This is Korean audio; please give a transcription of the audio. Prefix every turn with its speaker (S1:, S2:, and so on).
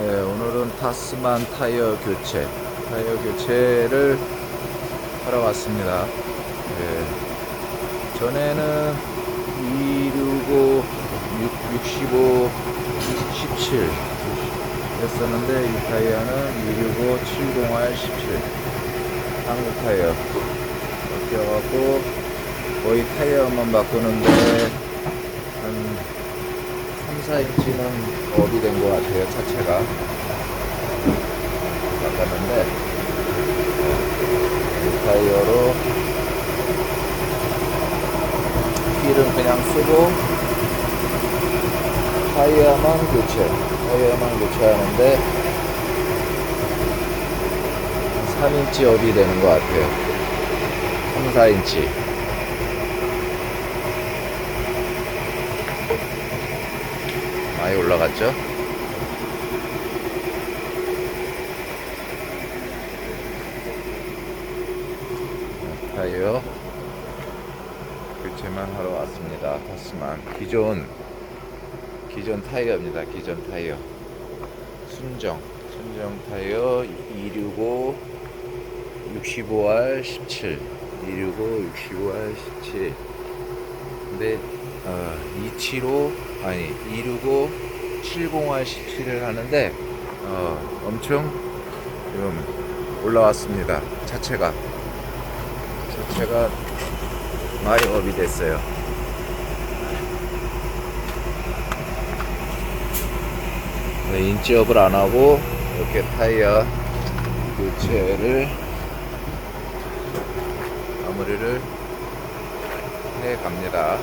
S1: 네, 오늘은 타스만 타이어 교체, 타이어 교체를 하러 왔습니다. 네, 전에는 265, 65, 17 였었는데 이 타이어는 265, 70R 17 한국 타이어 바뀌어갖고 거의 타이어만 바꾸는데 한 3, 4인치는 업이 된것 같아요, 차체가. 바꿨는데, 이 타이어로 휠은 그냥 쓰고, 타이어만 교체, 타이어만 교체하는데, 한 3인치 업이 되는 것 같아요. 3, 4인치. 많이 올라갔죠? 타이어 교체만 하러 왔습니다. 타스만 기존 기존 타이어입니다. 기존 타이어 순정 순정 타이어 265 65R 17 265 65R 17 근데 어, 275 아니 265 70R 17을 하는데 어, 엄청 지금 올라왔습니다. 차체가 차체가 많이 업이 됐어요. 네, 인치업을 안 하고 이렇게 타이어 교체를 마무리를 해 갑니다.